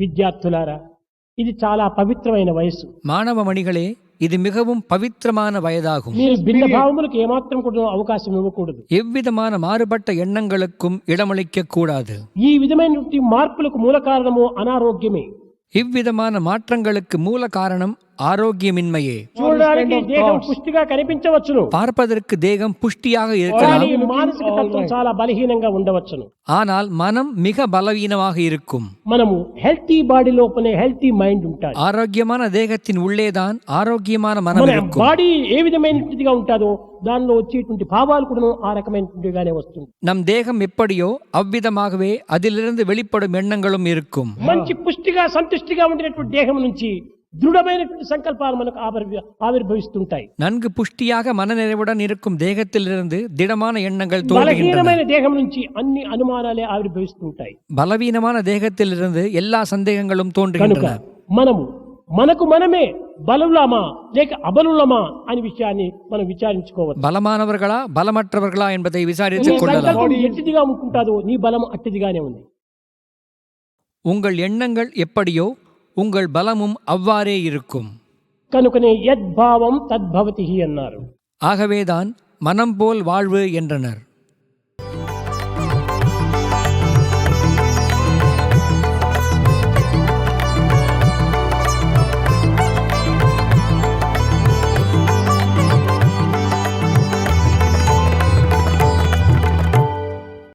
విద్యార్థులారా ఇది చాలా పవిత్రమైన వయస్సు மாணவ மணிகளே இது மிகவும் பவித்திரமான வயதாகும் మీరు భిన్న భావములకు ఏమాత్రం కూడా అవకాశం ఇవ్వకూడదు எவ்விதமான மாறுபட்ட எண்ணங்களுக்கும் இடமளிக்க கூடாது ఈ విధమైనటువంటి మార్పులకు మూల కారణము అనారోగ్యమే இவ்விதமான மாற்றங்களுக்கு மூல காரணம் ஆரோக்கியமின்மையே చూడడానికి దేహం పుష్టిగా కనిపించవచ్చును பார்ப்பதற்கு தேகம் புஷ்டியாக కానీ இருக்கலாம் మానసిక తత్వం చాలా బలహీనంగా ఉండవచ్చును ஆனால் மனம் மிக பலவீனமாக இருக்கும் మనము హెల్తీ బాడీ లోపలే హెల్తీ మైండ్ ఉంటాయి ஆரோக்கியமான தேகத்தின் உள்ளேதான் ஆரோக்கியமான மனம் మన இருக்கும் బాడీ ఏ విధమైనటువంటిదిగా ఉంటుందో దానిలో వచ్చేటువంటి భావాలు కూడా ఆ రకమైనటువంటిగానే వస్తుంది நம் தேகம் எப்படியோ அவ்விதமாகவே அதிலிருந்து வெளிப்படும் எண்ணங்களும் இருக்கும் మంచి పుష్టిగా సంతుష్టిగా ఉండినటువంటి దేహం నుంచి దృఢమైనటువంటి సంకల్పాలు మనకు ఆవిర్భ- ఆవిర్భవిస్తుంటాయి நன்கு புஷ்டியாக மனநிறைவுடன் இருக்கும் தேகத்திலிருந்து திடமான எண்ணங்கள் தோன்றுகின்றன బలహీనమైన దేహం నుంచి అన్ని అనుమానాలే ఆవిర్భవిస్తుంటాయి பலவீனமான தேகத்திலிருந்து எல்லா சந்தேகங்களும் కనుక தோன்றுகின்றன మనము మనకు మనమే బలులమా లేక అబలులమా అనే విషయాన్ని మనం విచారించుకోవచ్చు பலமானவர்களா பலமற்றவர்களா என்பதை నీ விசாரித்துக் கொள்ளலாம் సంకల్పం ఎట్టిదిగా ఉంటుందో నీ బలం అట్టిదిగానే ఉంది உங்கள் எண்ணங்கள் எப்படியோ உங்கள் பலமும் அவ்வாறே இருக்கும். கனுக்கனே யத் பாவம் என்னார். ஆகவேதான் மனம் போல் வாழ்வு என்றனர்.